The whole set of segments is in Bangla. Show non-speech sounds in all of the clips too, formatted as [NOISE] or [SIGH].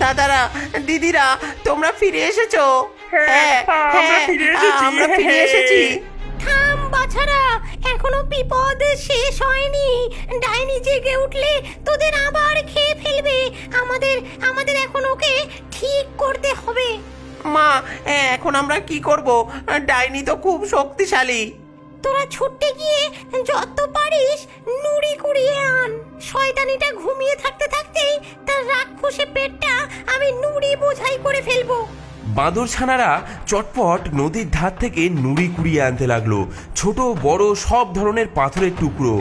দাদারা দিদিরা তোমরা ফিরে এসেছ? হ্যাঁ, আমরা ফিরে এসেছি। আমরা ফিরে এসেছি। থাম বাছারা এখনও বিপদ শেষ হয়নি। ডাইনি জেগে উঠলে তোদের আবার খেয়ে ফেলবে। আমাদের আমাদের এখন ওকে ঠিক করতে হবে। মা এখন আমরা কি করব? ডাইনি তো খুব শক্তিশালী। তোরা ছুটতে গিয়ে যত শয়তানিটা ঘুমিয়ে থাকতে থাকতেই তার রাক্ষসে পেটটা আমি নুড়ি বোঝাই করে ফেলব। বাঁদর ছানারা চটপট নদীর ধার থেকে নুড়ি কুড়িয়ে আনতে লাগল। ছোট, বড় সব ধরনের পাথরের টুকরো।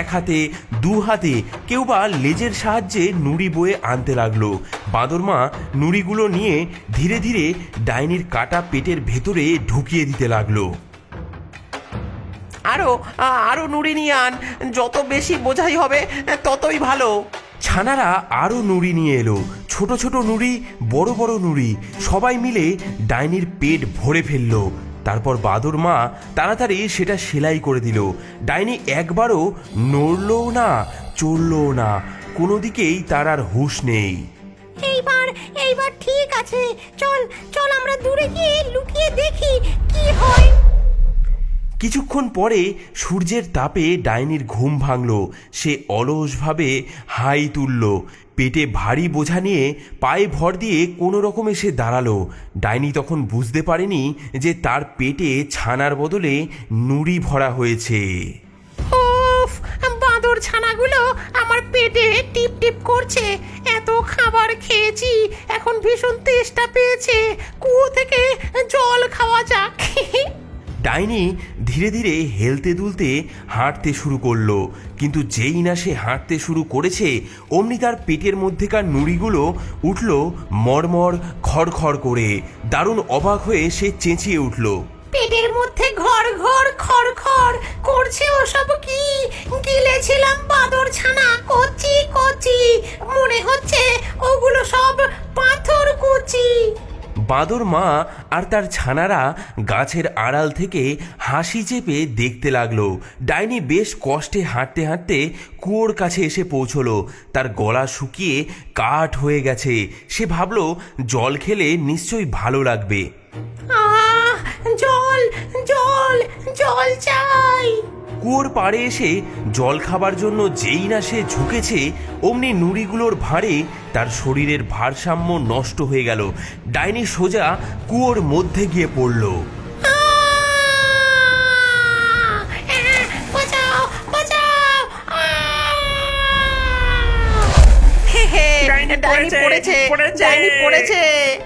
এক হাতে, দু হাতে কেউ বা লেজের সাহায্যে নুড়ি বয়ে আনতে লাগল। বাঁদর মা নুড়িগুলো নিয়ে ধীরে ধীরে ডাইনির কাটা পেটের ভেতরে ঢুকিয়ে দিতে লাগল। আরও আ- আরও নুড়ি নিয়ে আন। যত বেশি বোঝাই হবে ততই ভালো। ছানারা আরও নুড়ি নিয়ে এলো। ছোট ছোট নুড়ি বড় বড় নুড়ি সবাই মিলে ডাইনির পেট ভরে ফেলল। তারপর বাদর মা তাড়াতাড়ি সেটা সেলাই করে দিল। ডাইনি একবারও নড়লও না চড়লও না। কোনো দিকেই তার আর হুঁশ নেই। এইবার এইবার ঠিক আছে। চল চল আমরা দূরে গিয়ে লুকিয়ে দেখি কি হয়। কিছুক্ষণ পরে সূর্যের তাপে ডাইনির ঘুম ভাঙল। সে অলসভাবে হাই তুলল। পেটে ভারী বোঝা নিয়ে পায়ে ভর দিয়ে কোনো রকমে সে দাঁড়াল। ডাইনি তখন বুঝতে পারেনি যে তার পেটে ছানার বদলে নুড়ি ভরা হয়েছে। বাঁদর ছানাগুলো আমার পেটে টিপ টিপ করছে। এত খাবার খেয়েছি, এখন ভীষণ তেষ্টা পেয়েছে। কুয়ো থেকে জল খাওয়া যাক। [LAUGHS] ডাইনি ধীরে ধীরে হেলতে দুলতে হাঁটতে শুরু করল। কিন্তু যেই না সে হাঁটতে শুরু করেছে, অমনি তার পেটের মধ্যেকার নুড়িগুলো উঠল মরমর খড়খড় করে। দারুণ অবাক হয়ে সে চেঁচিয়ে উঠল। পেটের মধ্যে ঘর ঘর খড় খড় করছে ওসব কি? বাঁদর মা আর তার ছানারা গাছের আড়াল থেকে হাসি চেপে দেখতে লাগল। ডাইনি বেশ কষ্টে হাঁটতে হাঁটতে কুয়োর কাছে এসে পৌঁছলো। তার গলা শুকিয়ে কাঠ হয়ে গেছে। সে ভাবলো, জল খেলে নিশ্চয়ই ভালো লাগবে। জল জল জল চাই। কুয়োর পাড়ে এসে জল খাবার জন্য যেই না সে ঝুঁকেছে অমনি নুড়িগুলোর ভাঁড়ে তার শরীরের ভারসাম্য নষ্ট হয়ে গেল। ডাইনি সোজা কুয়োর মধ্যে গিয়ে পড়ল।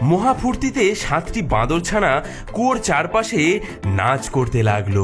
মহাফূর্তিতে সাতটি বাঁদরছানা কুয়োর চারপাশে নাচ করতে লাগল।